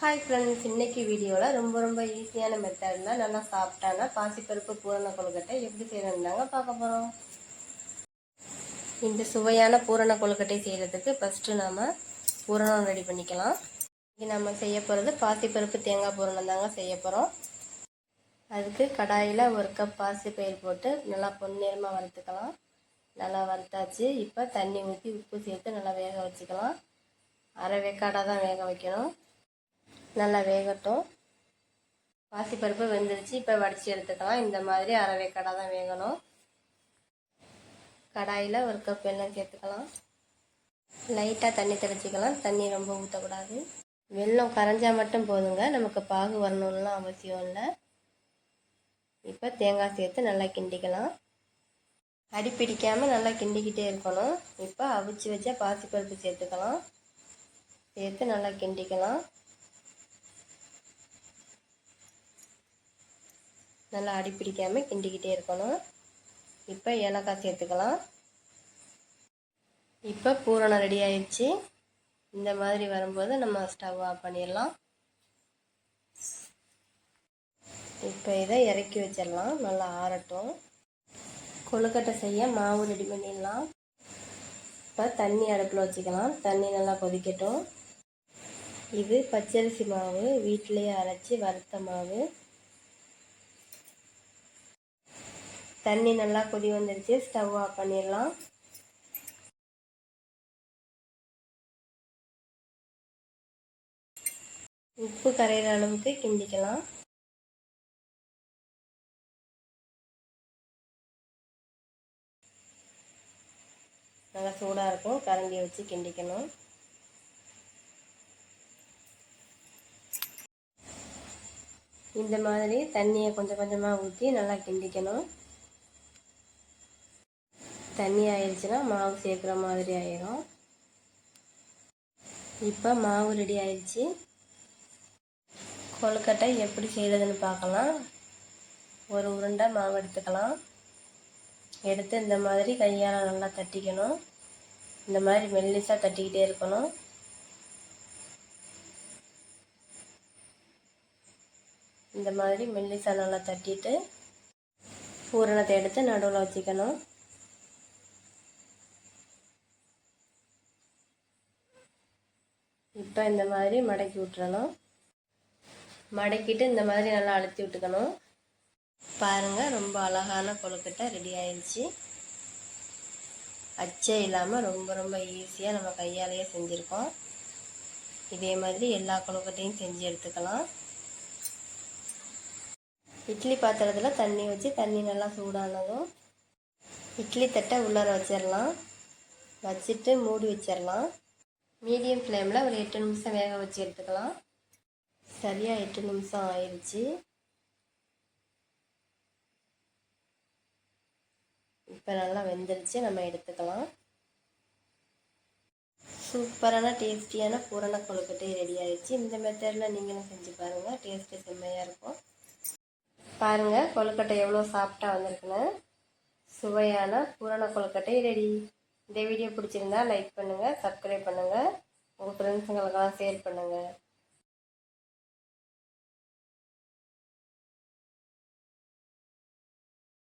Hi friends இன்னைக்கு வீடியோவில் ரொம்ப ரொம்ப ஈஸியான மெத்தடில் நல்லா சாப்பிட்டானா பாசிப்பருப்பு பூரண கொழுக்கட்டை எப்படி செய்யறதுனாங்க பார்க்க போகிறோம் இந்த சுவையான பூரண கொழுக்கட்டை செய்கிறதுக்கு ஃபஸ்ட்டு நாம் பூரணம் ரெடி பண்ணிக்கலாம். இங்கே நம்ம செய்ய போகிறது பாசிப்பருப்பு தேங்காய் பூரணம் தாங்க செய்ய போகிறோம் அதுக்கு கடாயில் ஒரு கப் பாசிப்பயிர் போட்டு நல்லா பொன்னிறமாக வறுத்துக்கலாம். நல்லா வறுத்தாச்சு. இப்போ தண்ணி ஊற்றி உப்பு சேர்த்து நல்லா வேக வச்சுக்கலாம். அரை வேக்காடாக தான் வேக வைக்கணும். நல்லா வேகட்டும். பாசிப்பருப்பு வெந்துருச்சு. இப்போ வடித்து எடுத்துக்கலாம். இந்த மாதிரி அரை வேக்காடாக தான் வேகணும். கடாயில் ஒரு கப் வெல்லம் சேர்த்துக்கலாம். லைட்டாக தண்ணி தெளிச்சிக்கலாம். தண்ணி ரொம்ப ஊற்றக்கூடாது வெல்லம் கரைஞ்சால் மட்டும் போதுங்க. நமக்கு பாகு வரணும்லாம் அவசியம் இல்லை. இப்போ தேங்காய் சேர்த்து நல்லா கிண்டிக்கலாம். அடி பிடிக்காமல் நல்லா கிண்டிக்கிட்டே இருக்கணும். இப்போ அவிச்சு வச்சா பாசிப்பருப்பு சேர்த்துக்கலாம். சேர்த்து நல்லா கிண்டிக்கலாம். நல்லா அடி பிடிக்காமல் கிண்டிக்கிட்டே இருக்கணும். இப்போ ஏலக்காய் சேர்த்துக்கலாம். இப்போ பூரணம் ரெடி ஆயிடுச்சு இந்த மாதிரி வரும்போது நம்ம ஸ்டவ் ஆஃப் பண்ணிடலாம். இப்போ இதை இறக்கி வச்சிடலாம். நல்லா ஆறட்டும். கொழுக்கட்டை செய்ய மாவு ரெடி பண்ணிடலாம். இப்போ தண்ணி அடுப்பில் வச்சுக்கலாம். தண்ணி நல்லா கொதிக்கட்டும். இது பச்சரிசி மாவு. வீட்டிலேயே அரைச்சி வறுத்த மாவு. தண்ணி நல்லா கொதி வந்துருச்சு. ஸ்டவ் ஆஃப் பண்ணிடலாம். உப்பு கரையிற அளவுக்கு கிண்டிக்கலாம். நல்லா சூடாக இருக்கும். கரண்டியை வச்சு கிண்டிக்கணும். இந்த மாதிரி தண்ணியை கொஞ்சம் கொஞ்சமாக ஊற்றி நல்லா கிண்டிக்கணும். தண்ணி ஆயிடுச்சுன்னா மாவு சேர்க்குற மாதிரி ஆயிரும். இப்போ மாவு ரெடி ஆயிடுச்சு. கொழுக்கட்டை எப்படி செய்கிறதுன்னு பார்க்கலாம். ஒரு உருண்டை மாவு எடுத்துக்கலாம். எடுத்து இந்த மாதிரி கையால் நல்லா தட்டிக்கணும். இந்த மாதிரி மெல்லிசாக தட்டிக்கிட்டே இருக்கணும். இந்த மாதிரி மெல்லிசாக நல்லா தட்டிட்டு பூரணத்தை எடுத்து நடுவில் வச்சுக்கணும். இப்போ இந்த மாதிரி மடக்கி விட்டுறணும். மடக்கிட்டு இந்த மாதிரி நல்லா அழுத்தி விட்டுக்கணும். பாருங்கள் ரொம்ப அழகான கொழுக்கட்டை ரெடி ஆயிடுச்சு. அச்சே இல்லாமல் ரொம்ப ரொம்ப ஈஸியாக நம்ம கையாலேயே செஞ்சுருக்கோம். இதே மாதிரி எல்லா கொழுக்கட்டையும் செஞ்சு எடுத்துக்கலாம். இட்லி பாத்திரத்தில் தண்ணி வச்சு தண்ணி நல்லா சூடானதும் இட்லி தட்டை உள்ளார வச்சிடலாம் வச்சுட்டு மூடி வச்சிடலாம் மீடியம் ஃப்ளேமில் ஒரு எட்டு நிமிஷம் வேக வச்சு எடுத்துக்கலாம். சரியாக எட்டு நிமிஷம் ஆயிடுச்சு இப்போ நல்லா வெந்துருச்சு நம்ம எடுத்துக்கலாம். சூப்பரான டேஸ்டியான பூரண கொழுக்கட்டை ரெடி ஆயிடுச்சு இந்த மெத்தடில் நீங்களும் செஞ்சு பாருங்கள் டேஸ்ட்டு செம்மையாக இருக்கும். பாருங்கள் கொழுக்கட்டை எவ்வளோ சாஃப்டாக வந்திருக்குன்னு. சுவையான பூரண கொழுக்கட்டை ரெடி. இந்த வீடியோ பிடிச்சிருந்தா லைக் பண்ணுங்கள் சப்ஸ்கிரைப் பண்ணுங்கள் உங்கள் ஃப்ரெண்ட்ஸுங்களுக்கெல்லாம் ஷேர் பண்ணுங்கள்